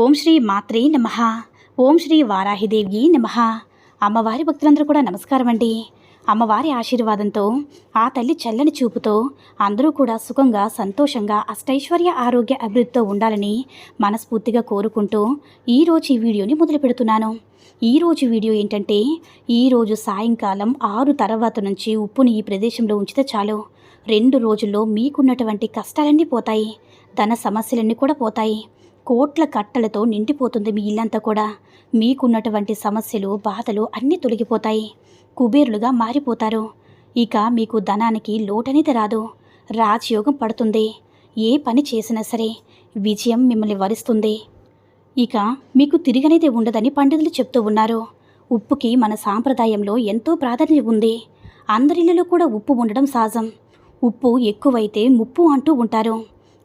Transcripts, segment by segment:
ఓం శ్రీ మాత్రే నమ. ఓం శ్రీ వారాహిదేవి నమ. అమ్మవారి భక్తులందరూ కూడా నమస్కారం అండి. అమ్మవారి ఆశీర్వాదంతో ఆ తల్లి చల్లని చూపుతో అందరూ కూడా సుఖంగా సంతోషంగా అష్టైశ్వర్య ఆరోగ్య అభివృద్ధితో ఉండాలని మనస్ఫూర్తిగా కోరుకుంటూ ఈరోజు ఈ వీడియోని మొదలు పెడుతున్నాను. ఈరోజు వీడియో ఏంటంటే ఈరోజు సాయంకాలం ఆరు తర్వాత నుంచి ఉప్పుని ఈ ప్రదేశంలో ఉంచితే చాలు. రెండు రోజుల్లో మీకున్నటువంటి కష్టాలన్నీ పోతాయి. ధన సమస్యలన్నీ కూడా పోతాయి. కోట్ల కట్టలతో నిండిపోతుంది మీ ఇల్లంతా కూడా. మీకున్నటువంటి సమస్యలు బాధలు అన్నీ తొలగిపోతాయి. కుబేరులుగా మారిపోతారు. ఇక మీకు ధనానికి లోటనేది రాదు. రాజయోగం పడుతుంది. ఏ పని చేసినా సరే విజయం మిమ్మల్ని వరిస్తుంది. ఇక మీకు తిరిగనేది ఉండదని పండితులు చెప్తూ ఉన్నారు. ఉప్పుకి మన సాంప్రదాయంలో ఎంతో ప్రాధాన్యత ఉంది. అందరిల్లలో కూడా ఉప్పు ఉండడం సహజం. ఉప్పు ఎక్కువైతే ముప్పు అంటూ ఉంటారు.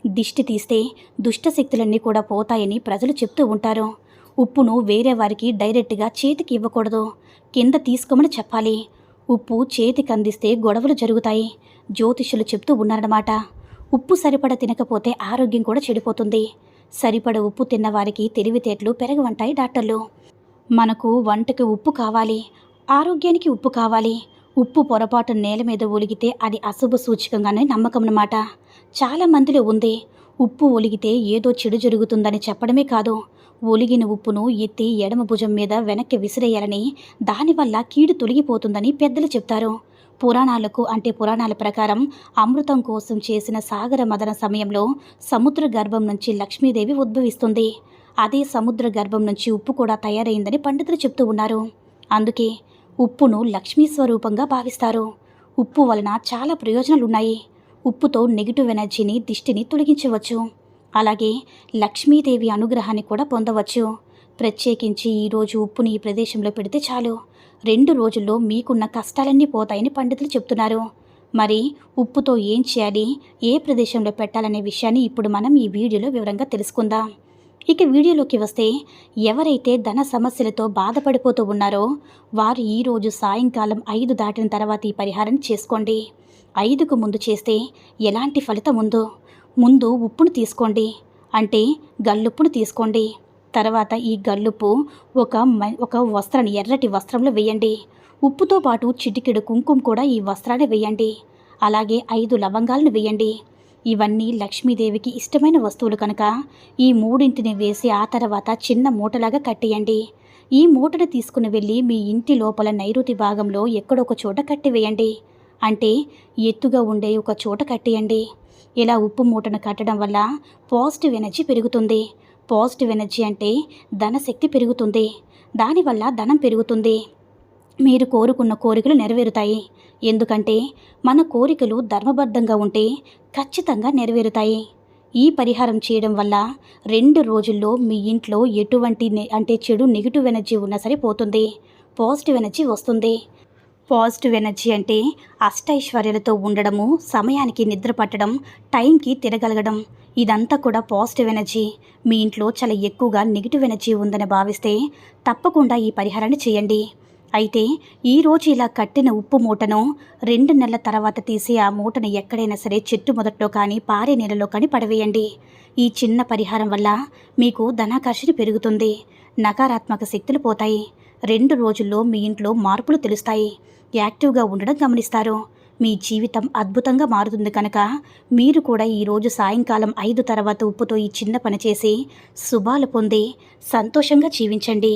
దిష్టి తీస్తే దుష్ట శక్తులన్నీ కూడా పోతాయని ప్రజలు చెప్తూ ఉంటారు. ఉప్పును వేరే వారికి డైరెక్ట్గా చేతికి ఇవ్వకూడదు. కింద తీసుకోమని చెప్పాలి. ఉప్పు చేతికి అందిస్తే గొడవలు జరుగుతాయి. జ్యోతిష్యులు చెప్తూ ఉన్నారన్నమాట. ఉప్పు సరిపడ తినకపోతే ఆరోగ్యం కూడా చెడిపోతుంది. సరిపడ ఉప్పు తిన్నవారికి తెలివితేటలు పెరగవంటాయి డాక్టర్లు. మనకు వంటకి ఉప్పు కావాలి. ఆరోగ్యానికి ఉప్పు కావాలి. ఉప్పు పొరపాటు నేల మీద ఒలిగితే అది అశుభ సూచకంగానే నమ్మకం అన్నమాట చాలా మందిలో ఉంది. ఉప్పు ఒలిగితే ఏదో చెడు జరుగుతుందని చెప్పడమే కాదు. ఒలిగిన ఉప్పును ఎత్తి ఎడమ భుజం మీద వెనక్కి విసిరేయాలని దానివల్ల కీడు తొలగిపోతుందని పెద్దలు చెప్తారు. పురాణాలకు అంటే పురాణాల ప్రకారం అమృతం కోసం చేసిన సాగర మదన సమయంలో సముద్ర గర్భం నుంచి లక్ష్మీదేవి ఉద్భవిస్తుంది. అదే సముద్ర గర్భం నుంచి ఉప్పు కూడా తయారైందని పండితులు చెప్తూ ఉన్నారు. అందుకే ఉప్పును లక్ష్మీ స్వరూపంగా భావిస్తారు. ఉప్పు వలన చాలా ప్రయోజనాలున్నాయి. ఉప్పుతో నెగిటివ్ ఎనర్జీని దిష్టిని తొలగించవచ్చు. అలాగే లక్ష్మీదేవి అనుగ్రహాన్ని కూడా పొందవచ్చు. ప్రత్యేకించి ఈరోజు ఉప్పుని ఈ ప్రదేశంలో పెడితే చాలు. రెండు రోజుల్లో మీకున్న కష్టాలన్నీ పోతాయని పండితులు చెప్తున్నారు. మరి ఉప్పుతో ఏం చేయాలి? ఏ ప్రదేశంలో పెట్టాలనే విషయాన్ని ఇప్పుడు మనం ఈ వీడియోలో వివరంగా తెలుసుకుందాం. ఇక వీడియోలోకి వస్తే ఎవరైతే ధన సమస్యలతో బాధపడిపోతూ ఉన్నారో వారు ఈరోజు సాయంకాలం ఐదు దాటిన తర్వాత ఈ పరిహారం చేసుకోండి. ఐదుకు ముందు చేస్తే ఎలాంటి ఫలితం ఉందో ముందు ఉప్పును తీసుకోండి. అంటే గల్లుప్పును తీసుకోండి. తర్వాత ఈ గల్లుప్పు ఒక మ ఒక వస్త్రాన్ని ఎర్రటి వస్త్రంలో వేయండి. ఉప్పుతో పాటు చిటికెడు కుంకుమ కూడా ఈ వస్త్రాన్ని వేయండి. అలాగే ఐదు లవంగాలను వేయండి. ఇవన్నీ లక్ష్మీదేవికి ఇష్టమైన వస్తువులు కనుక ఈ మూడింటిని వేసి ఆ తర్వాత చిన్న మూటలాగా కట్టేయండి. ఈ మూటను తీసుకుని వెళ్ళి మీ ఇంటి లోపల నైరుతి భాగంలో ఎక్కడొక చోట కట్టివేయండి. అంటే ఎత్తుగా ఉండే ఒక చోట కట్టేయండి. ఇలా ఉప్పు మూటను కట్టడం వల్ల పాజిటివ్ ఎనర్జీ పెరుగుతుంది. పాజిటివ్ ఎనర్జీ అంటే ధనశక్తి పెరుగుతుంది. దానివల్ల ధనం పెరుగుతుంది. మీరు కోరుకున్న కోరికలు నెరవేరుతాయి. ఎందుకంటే మన కోరికలు ధర్మబద్ధంగా ఉంటే ఖచ్చితంగా నెరవేరుతాయి. ఈ పరిహారం చేయడం వల్ల రెండు రోజుల్లో మీ ఇంట్లో ఎటువంటి అంటే చెడు నెగిటివ్ ఎనర్జీ ఉన్నా సరే పోతుంది. పాజిటివ్ ఎనర్జీ వస్తుంది. పాజిటివ్ ఎనర్జీ అంటే అష్టైశ్వర్యాలతో ఉండడము సమయానికి నిద్ర పట్టడం టైంకి తిరగలగడం ఇదంతా కూడా పాజిటివ్ ఎనర్జీ. మీ ఇంట్లో చాలా ఎక్కువగా నెగిటివ్ ఎనర్జీ ఉందని భావిస్తే తప్పకుండా ఈ పరిహారాన్ని చేయండి. అయితే ఈరోజు ఇలా కట్టిన ఉప్పు మూటను రెండు నెలల తర్వాత తీసి ఆ మూటను ఎక్కడైనా సరే చెట్టు మొదట్లో కానీ పారే నీళ్ళలో కానీ పడవేయండి. ఈ చిన్న పరిహారం వల్ల మీకు ధనాకర్షణ పెరుగుతుంది. నకారాత్మక శక్తులు పోతాయి. రెండు రోజుల్లో మీ ఇంట్లో మార్పులు తెలుస్తాయి. యాక్టివ్గా ఉండడం గమనిస్తారు. మీ జీవితం అద్భుతంగా మారుతుంది కనుక మీరు కూడా ఈరోజు సాయంకాలం ఐదు తర్వాత ఉప్పుతో ఈ చిన్న పని చేసి శుభాలు పొంది సంతోషంగా జీవించండి.